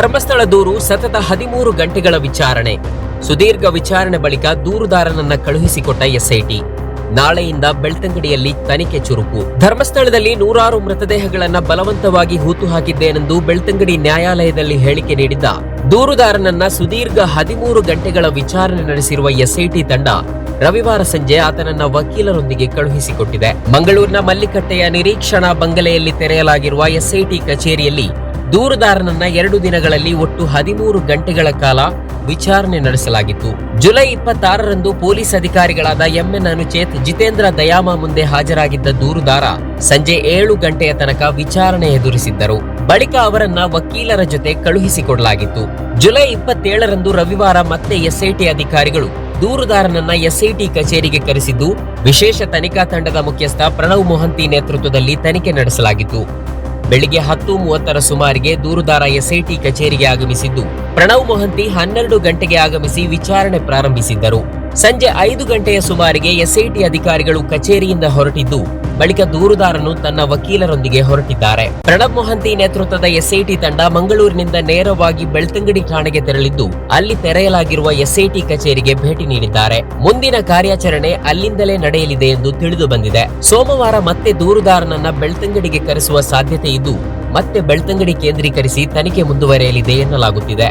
ಧರ್ಮಸ್ಥಳ ದೂರು ಸತತ ಹದಿಮೂರು ಗಂಟೆಗಳ ವಿಚಾರಣೆ. ಸುದೀರ್ಘ ವಿಚಾರಣೆ ಬಳಿಕ ದೂರುದಾರನನ್ನ ಕಳುಹಿಸಿಕೊಟ್ಟ ಎಸ್ಐಟಿ. ನಾಳೆಯಿಂದ ಬೆಳ್ತಂಗಡಿಯಲ್ಲಿ ತನಿಖೆ ಚುರುಕು. ಧರ್ಮಸ್ಥಳದಲ್ಲಿ ನೂರಾರು ಮೃತದೇಹಗಳನ್ನ ಬಲವಂತವಾಗಿ ಹೂತು ಹಾಕಿದ್ದೇನೆಂದು ಬೆಳ್ತಂಗಡಿ ನ್ಯಾಯಾಲಯದಲ್ಲಿ ಹೇಳಿಕೆ ನೀಡಿದ್ದ ದೂರುದಾರನನ್ನ ಸುದೀರ್ಘ ಹದಿಮೂರು ಗಂಟೆಗಳ ವಿಚಾರಣೆ ನಡೆಸಿರುವ ಎಸ್ಐಟಿ ತಂಡ ರವಿವಾರ ಸಂಜೆ ಆತನನ್ನ ವಕೀಲರೊಂದಿಗೆ ಕಳುಹಿಸಿಕೊಟ್ಟಿದೆ. ಮಂಗಳೂರಿನ ಮಲ್ಲಿಕಟ್ಟೆಯ ನಿರೀಕ್ಷಣಾ ಬಂಗಲೆಯಲ್ಲಿ ತೆರೆಯಲಾಗಿರುವ ಎಸ್ಐಟಿ ಕಚೇರಿಯಲ್ಲಿ ದೂರುದಾರನನ್ನ ಎರಡು ದಿನಗಳಲ್ಲಿ ಒಟ್ಟು ಹದಿಮೂರು ಗಂಟೆಗಳ ಕಾಲ ವಿಚಾರಣೆ ನಡೆಸಲಾಗಿತ್ತು. ಜುಲೈ ಇಪ್ಪತ್ತಾರರಂದು ಪೊಲೀಸ್ ಅಧಿಕಾರಿಗಳಾದ ಎಂಎನ್ ಅನುಚೇತ್, ಜಿತೇಂದ್ರ ದಯಾಮ ಮುಂದೆ ಹಾಜರಾಗಿದ್ದ ದೂರುದಾರ ಸಂಜೆ ಏಳು ಗಂಟೆಯ ತನಕ ವಿಚಾರಣೆ ಎದುರಿಸಿದ್ದರು. ಬಳಿಕ ಅವರನ್ನ ವಕೀಲರ ಜೊತೆ ಕಳುಹಿಸಿಕೊಡಲಾಗಿತ್ತು. ಜುಲೈ ಇಪ್ಪತ್ತೇಳರಂದು ರವಿವಾರ ಮತ್ತೆ ಎಸ್ಐಟಿ ಅಧಿಕಾರಿಗಳು ದೂರುದಾರನನ್ನ ಎಸ್ಐಟಿ ಕಚೇರಿಗೆ ಕರೆಸಿದ್ದು, ವಿಶೇಷ ತನಿಖಾ ತಂಡದ ಮುಖ್ಯಸ್ಥ ಪ್ರಣವ್ ಮೊಹಂತಿ ನೇತೃತ್ವದಲ್ಲಿ ತನಿಖೆ ನಡೆಸಲಾಗಿತ್ತು. ಬೆಳಿಗ್ಗೆ ಹತ್ತು ಮೂವತ್ತರ ಸುಮಾರಿಗೆ ದೂರುದಾರ ಎಸ್ಐಟಿ ಕಚೇರಿಗೆ ಆಗಮಿಸಿದ್ದು. ಪ್ರಣವ್ ಮೊಹಂತಿ ಹನ್ನೆರಡು ಗಂಟೆಗೆ ಆಗಮಿಸಿ ವಿಚಾರಣೆ ಪ್ರಾರಂಭಿಸಿದ್ದರು. ಸಂಜೆ ಐದು ಗಂಟೆಯ ಸುಮಾರಿಗೆ ಎಸ್ಐಟಿ ಅಧಿಕಾರಿಗಳು ಕಚೇರಿಯಿಂದ ಹೊರಟಿದ್ದು, ಬಳಿಕ ದೂರುದಾರನು ತನ್ನ ವಕೀಲರೊಂದಿಗೆ ಹೊರಟಿದ್ದಾರೆ. ಪ್ರಣಬ್ ಮೊಹಂತಿ ನೇತೃತ್ವದ ಎಸ್ಐಟಿ ತಂಡ ಮಂಗಳೂರಿನಿಂದ ನೇರವಾಗಿ ಬೆಳ್ತಂಗಡಿ ಠಾಣೆಗೆ ತೆರಳಿದ್ದು, ಅಲ್ಲಿ ತೆರೆಯಲಾಗಿರುವ ಎಸ್ಐಟಿ ಕಚೇರಿಗೆ ಭೇಟಿ ನೀಡಿದ್ದಾರೆ. ಮುಂದಿನ ಕಾರ್ಯಾಚರಣೆ ಅಲ್ಲಿಂದಲೇ ನಡೆಯಲಿದೆ ಎಂದು ತಿಳಿದು ಬಂದಿದೆ. ಸೋಮವಾರ ಮತ್ತೆ ದೂರುದಾರನನ್ನ ಬೆಳ್ತಂಗಡಿಗೆ ಕರೆಸುವ ಸಾಧ್ಯತೆ ಇದ್ದು, ಮತ್ತೆ ಬೆಳ್ತಂಗಡಿ ಕೇಂದ್ರೀಕರಿಸಿ ತನಿಖೆ ಮುಂದುವರೆಯಲಿದೆ ಎನ್ನಲಾಗುತ್ತಿದೆ.